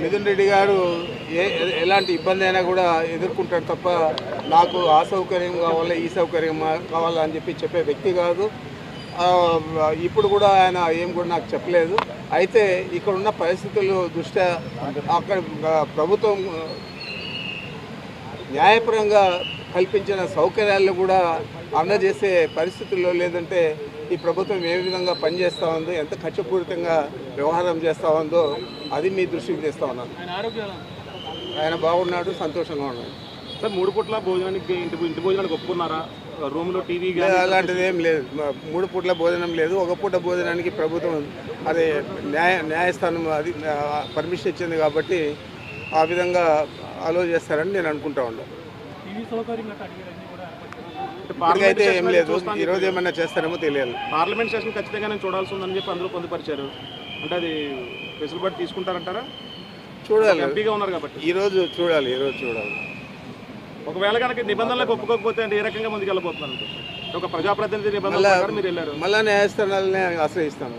మిథున్ రెడ్డి గారు ఏ ఎలాంటి ఇబ్బంది అయినా కూడా ఎదుర్కొంటాడు తప్ప నాకు ఆ సౌకర్యం కావాలా ఈ సౌకర్యం కావాలా అని చెప్పి చెప్పే వ్యక్తి కాదు. ఇప్పుడు కూడా ఆయన ఏం కూడా నాకు చెప్పలేదు. అయితే ఇక్కడ ఉన్న పరిస్థితులు దృష్ట్యా అక్కడ ప్రభుత్వం న్యాయపరంగా కల్పించిన సౌకర్యాలను కూడా అందజేసే పరిస్థితుల్లో లేదంటే ఈ ప్రభుత్వం ఏ విధంగా పనిచేస్తూ ఉందో ఎంత ఖర్చుపూరితంగా వ్యవహారం చేస్తూ ఉందో అది మీ దృష్టికి తెస్తా ఉన్నాను. ఆయన బాగున్నాడు సంతోషంగా ఉన్నాడు. సార్ మూడు పూట్ల భోజనానికి ఇంటి ఇంటి భోజనానికి ఒప్పుకున్నారా? రూమ్లో టీవీ లేదు, అలాంటిది ఏం లేదు. మూడు పూట్ల భోజనం లేదు. ఒక పూట భోజనానికి ప్రభుత్వం అది న్యాయ న్యాయస్థానం అది పర్మిషన్ ఇచ్చింది కాబట్టి ఆ విధంగా అలో చేస్తారని నేను అనుకుంటా ఉన్నాను ఇప్పటికైతే ఏం లేదు. ఈరోజు ఏమన్నా చేస్తారేమో తెలియాలి. పార్లమెంట్ సెషన్ ఖచ్చితంగా నేను చూడాల్సి ఉందని చెప్పి అందరూ పొందుపరిచారు. అంటే అది వెసులుబాటు తీసుకుంటారంటారా? చూడాలి. ఎంపీగా ఉన్నారు కాబట్టి. ఈరోజు చూడాలి. ఈరోజు చూడాలి. ఒకవేళ కనుక నిబంధనలకు ఒప్పుకోకపోతే అంటే ఏ రకంగా ముందుకు వెళ్ళబోతున్నారు ఒక ప్రజాప్రతినిధి నిబంధనల మీరు వెళ్ళారు. మళ్ళా న్యాయస్థానాలనే ఆశ్రయిస్తాను.